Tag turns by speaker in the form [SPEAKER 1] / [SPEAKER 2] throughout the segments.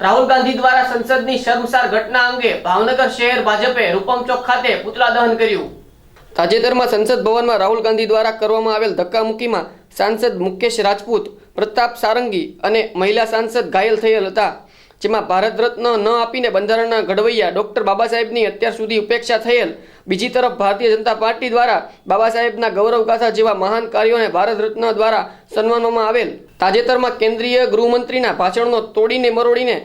[SPEAKER 1] રાહુલ ગાંધી દ્વારા સંસદની શર્મસાર ઘટના અંગે ભાવનગર શહેર ભાજપે રૂપમ ચોક ખાતે પુતળા દહન કર્યું. તાજેતરમાં સંસદ ભવનમાં રાહુલ ગાંધી દ્વારા કરવામાં આવેલ ધક્કામુક્કીમાં સાંસદ મુકેશ રાજપૂત, પ્રતાપ સારંગી અને મહિલા સાંસદ ઘાયલ થયેલ હતા, જેમાં ભારત રત્ન ન આપીને બંધારણના ઘડવૈયા ડોક્ટર બાબા સાહેબની અત્યાર સુધી ઉપેક્ષા થયેલ બીજી તરફ ભારતીય જનતા પાર્ટી દ્વારા બાબા સાહેબના ગૌરવગાથા જેવા મહાન કાર્યોને ભારત રત્ન દ્વારા સન્માનવામાં આવેલ. તાજેતરમાં કેન્દ્રીય ગૃહમંત્રીના ભાષણનો તોડીને મરોડીને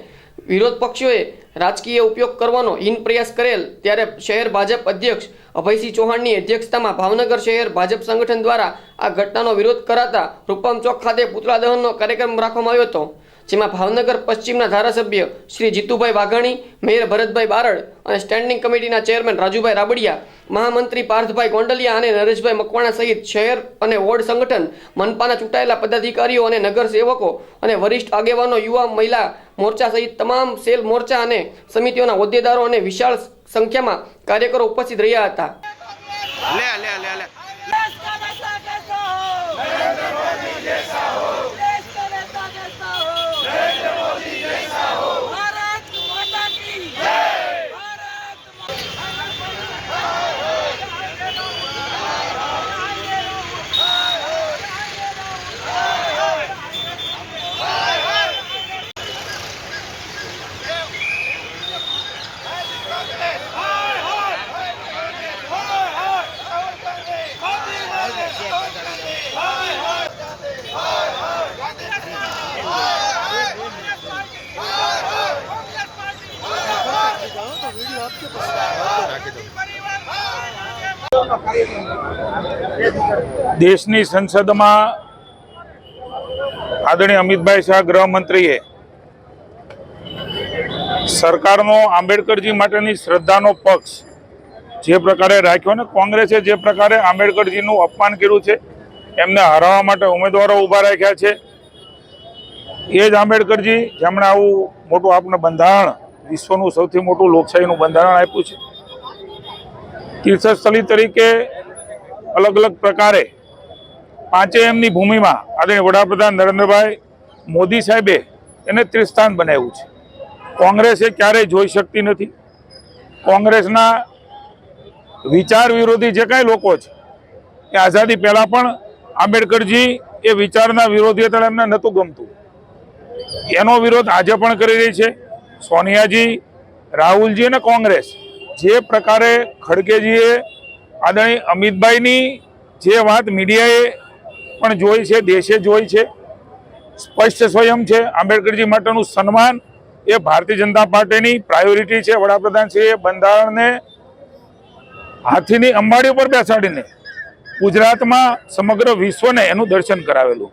[SPEAKER 1] વિરોધ પક્ષોએ રાજકીય ઉપયોગ કરવાનો હિન પ્રયાસ કરેલ. ત્યારે શહેર ભાજપ અધ્યક્ષ અભયસિંહ ચૌહાણની અધ્યક્ષતામાં ભાવનગર શહેર ભાજપ સંગઠન દ્વારા આ ઘટનાનો વિરોધ કરાતા રૂપમ ચોક ખાતે પુતળા દહનનો કાર્યક્રમ રાખવામાં આવ્યો હતો. જેમાં ભાવનગર પશ્ચિમના ધારાસભ્ય શ્રી જીતુભાઈ વાઘાણી, મેયર ભરતભાઈ બારડ અને સ્ટેન્ડિંગ કમિટીના ચેરમેન રાજુભાઈ રાબડિયા, મહામંત્રી પાર્થભાઈ ગોંડલિયા અને નરેશભાઈ મકવાણા સહિત શહેર અને વોર્ડ સંગઠન, મનપાના ચૂંટાયેલા પદાધિકારીઓ અને નગરસેવકો અને વરિષ્ઠ આગેવાનો, યુવા, મહિલા મોરચા સહિત તમામ સેલ મોરચા અને સમિતિઓના હોદ્દેદારો અને વિશાળ સંખ્યામાં કાર્યકરો ઉપસ્થિત રહ્યા હતા.
[SPEAKER 2] લે લે લે લે.
[SPEAKER 3] દેશની સંસદમાં આદરણીય અમિતભાઈ શાહ ગૃહમંત્રીએ સરકારનો આંબેડકરજી માટેની શ્રદ્ધાનો પક્ષ જે પ્રકારે રાખ્યો ને કોંગ્રેસે જે પ્રકારે આંબેડકરજીનું અપમાન કર્યું છે, એમને હરાવવા માટે ઉમેદવારો ઊભા રાખ્યા છે. એ જ આંબેડકરજી, જેમણે આવું મોટું આપણને બંધારણ, વિશ્વનું સૌથી મોટું લોકશાહીનું બંધારણ આપ્યું છે. તીર્થસ્થળી તરીકે અલગ અલગ પ્રકારે પાંચે એમની ભૂમિમાં આદરણીય વડાપ્રધાન નરેન્દ્રભાઈ મોદી સાહેબે એને ત્રિસ્થાન બનાવ્યું છે. કોંગ્રેસે ક્યારેય જોઈ શકતી નથી. કોંગ્રેસના વિચાર વિરોધી જે કાંઈ લોકો છે, એ આઝાદી પહેલાં પણ આંબેડકરજી એ વિચારના વિરોધી હતા એમને નહોતું ગમતું. એનો વિરોધ આજે પણ કરી રહી છે. સોનિયાજી, રાહુલજી અને કોંગ્રેસ જે પ્રકારે ખડગેજીએ આદરણીય અમિતભાઈની જે વાત મીડિયાએ પણ જોઈ છે, દેશે જોઈ છે, સ્પષ્ટ સ્વયં છે, આંબેડકરજી માટેનું સન્માન એ ભારતીય જનતા પાર્ટીની પ્રાયોરિટી છે. વડાપ્રધાનશ્રીએ બંધારણને હાથીની અંબાડી ઉપર બેસાડીને ગુજરાતમાં સમગ્ર વિશ્વને એનું દર્શન કરાવેલું.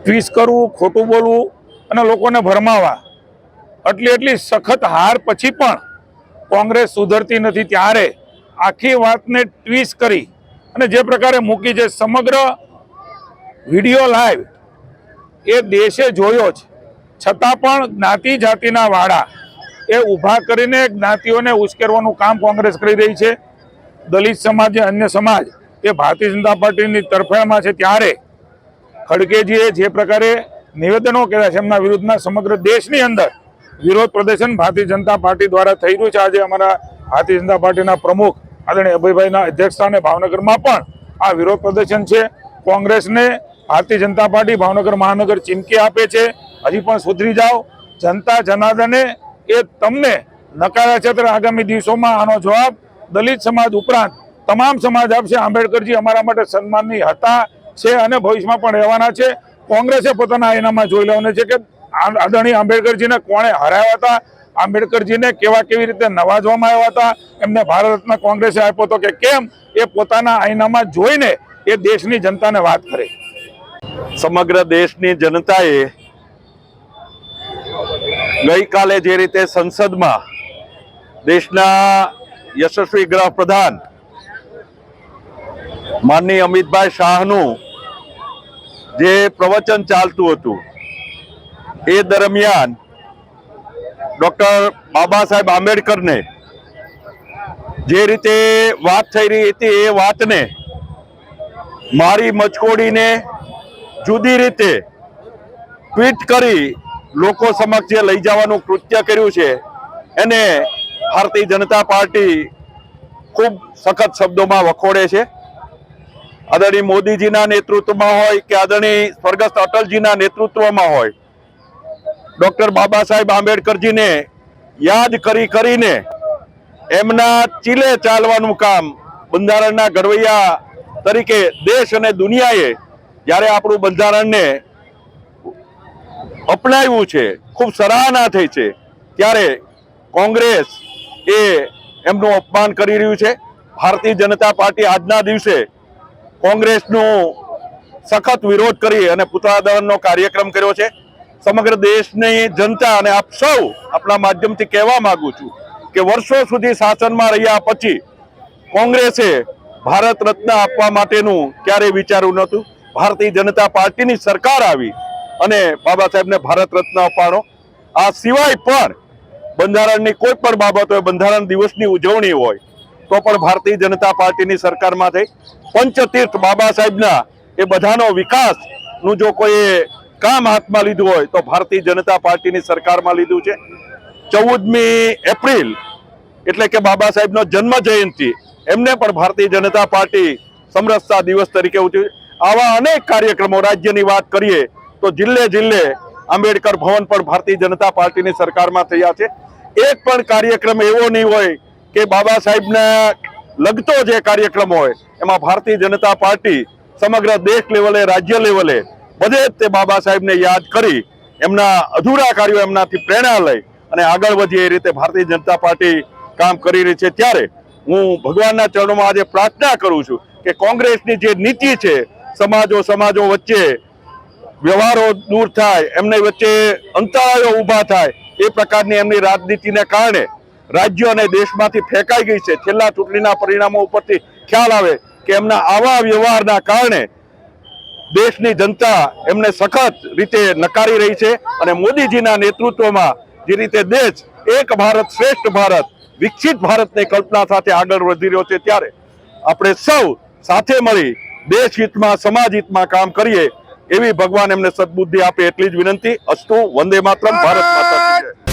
[SPEAKER 3] ટ્વીસ કરવું, ખોટું બોલવું અને લોકોને ભરમાવા. એટલી એટલી સખત હાર પછી પણ કોંગ્રેસ સુધરતી નથી ત્યારે આખી વાતને ટ્વીસ કરી અને જે પ્રકારે મૂકી છે સમગ્ર વીડિયો લાઈવ એ દેશે જોયો છે. છતાં પણ જ્ઞાતિ જાતિના વાડા એ ઊભા કરીને જ્ઞાતિઓને ઉશ્કેરવાનું કામ કોંગ્રેસ કરી રહી છે. દલિત સમાજ અન્ય સમાજ એ ભારતીય જનતા પાર્ટીની તરફેણમાં છે ત્યારે ખડગેજીએ જે પ્રકારે નિવેદનો કર્યા છે એમના વિરુદ્ધના સમગ્ર દેશની અંદર વિરોધ પ્રદર્શન ભારતીય જનતા પાર્ટી દ્વારા થઈ રહ્યું છે. આજે અમારા ભારતીય જનતા પાર્ટીના પ્રમુખ આદરણીય અભયભાઈના અધ્યક્ષસ્થાને ભાવનગરમાં પણ આ વિરોધ પ્રદર્શન છે. કોંગ્રેસને ભારતીય જનતા પાર્ટી ભાવનગર મહાનગર ચીમકી આપે છે. હજી પણ સુધરી જાઓ. જનતા જનાર્દને એ તમને નકારા છે. આગામી દિવસોમાં આનો જવાબ દલિત સમાજ ઉપરાંત તમામ સમાજ આપશે. આંબેડકરજી અમારા માટે સન્માનની હતા છે અને ભવિષ્યમાં પણ રહેવાના છે. કોંગ્રેસે પોતાના આઈનામાં જોઈ લેવાનું છે કે આદરણીય આંબેડકરજીને કોણે હરાવ્યા હતા? આંબેડકરજીને કેવા કેવી રીતે નવાજવામાં આવ્યા હતા? એમને ભારત રત્ન કોંગ્રેસે આપ્યો હતો કે કેમ? એ પોતાના આઈનામાં જોઈને એ દેશની જનતાને વાત કરે
[SPEAKER 2] સમગ્ર દેશની જનતાએ ગઈકાલે જે રીતે સંસદમાં દેશના યશસ્વી ગૃહપ્રધાન માનનીય અમિતભાઈ શાહનું જે પ્રવચન ચાલતું હતું એ દરમિયાન ડોક્ટર બાબા સાહેબ આંબેડકરને જે રીતે વાત થઈ રહી હતી એ વાતને મારી મચકોડીને જુદી રીતે ટ્વીટ કરી લોકો સમક્ષ જે લઈ જવાનું કૃત્ય કર્યું છે, એને ભારતીય જનતા પાર્ટી ખૂબ સખત શબ્દોમાં વખોડે છે. આદરણીય મોદીજીના નેતૃત્વમાં હોય કે આદરણીય સ્વર્ગસ્થ અટલજીના નેતૃત્વમાં હોય ડોક્ટર બાબા સાહેબ આંબેડકરજીને યાદ કરી કરીને એમના ચીલે ચાલવાનું કામ બંધારણના ઘડવૈયા તરીકે દેશ અને દુનિયાએ જ્યારે આપણું બંધારણને અપનાવ્યું છે, ખૂબ સરાહના થઈ છે, ત્યારે કોંગ્રેસ એ એમનું અપમાન કરી રહ્યું છે. ભારતીય જનતા પાર્ટી આજના દિવસે કોંગ્રેસનું સખત વિરોધ કરી અને પુતળા દહનનો કાર્યક્રમ કર્યો છે. સમગ્ર દેશની જનતા અને આપ સૌ આપણા માધ્યમથી કહેવા માંગુ છું કે વર્ષો સુધી શાસનમાં રહ્યા પછી કોંગ્રેસે ભારત રત્ન આપવા માટેનું ક્યારેય વિચાર્યું નહોતું. ભારતીય જનતા પાર્ટીની સરકાર આવી અને બાબા સાહેબને ભારત રત્ન અપાણો. આ સિવાય પણ બંધારણની કોઈ પણ બાબત હોય, બંધારણ દિવસની ઉજવણી હોય, તો પણ ભારતીય જનતા પાર્ટીની સરકારમાં થઈ. પંચતીર્થ બાબા સાહેબના એ બધાનો વિકાસનું જો કોઈ કામ હાથમાં લીધું હોય તો ભારતીય જનતા પાર્ટીની સરકારમાં લીધું છે. ચૌદમી એપ્રિલ એટલે કે બાબા સાહેબનો જન્મ જયંતિ, એમને પણ ભારતીય જનતા પાર્ટી સમરસતા દિવસ તરીકે ઉજવી. આવા અનેક કાર્યક્રમો રાજ્યની વાત કરીએ તો જિલ્લે જિલ્લે આંબેડકર ભવન પણ ભારતીય જનતા પાર્ટીની સરકારમાં થયા છે. એક પણ કાર્યક્રમ એવો નહીં હોય કે બાબા સાહેબને લગતો જે કાર્યક્રમ હોય. એમાં ભારતીય જનતા પાર્ટી સમગ્ર દેશ લેવલે, રાજ્ય લેવલે બધે જ તે બાબા સાહેબને યાદ કરી એમના અધૂરા કાર્યો એમનાથી પ્રેરણા લઈ અને આગળ વધીએ એ રીતે ભારતીય જનતા પાર્ટી કામ કરી રહી છે. ત્યારે હું ભગવાનના ચરણોમાં આજે પ્રાર્થના કરું છું કે કોંગ્રેસની જે નીતિ છે, સમાજો સમાજો વચ્ચે વ્યવહારો દૂર થાય, એમની વચ્ચે અંતરાયો ઊભા થાય, એ પ્રકારની એમની રાજનીતિને કારણે રાજ્ય અને દેશમાંથી ફેંકાઈ ગઈ છે. છેલ્લા ચૂંટણીના પરિણામો ઉપરથી ખ્યાલ આવે કે એમના આવા વ્યવહારના કારણે દેશની જનતા એમને સખત રીતે નકારી રહી છે અને મોદીજીના નેતૃત્વમાં જે રીતે દેશ, એક ભારત શ્રેષ્ઠ ભારત, વિકસિત ભારતની કલ્પના સાથે આગળ વધી રહ્યો છે, ત્યારે આપણે સૌ સાથે મળી દેશ હિતમાં, સમાજ હિતમાં કામ કરીએ એવી ભગવાન એમને સદબુદ્ધિ આપે એટલી જ વિનંતી અસ્તુ વંદે માતરમ, ભારત માતા.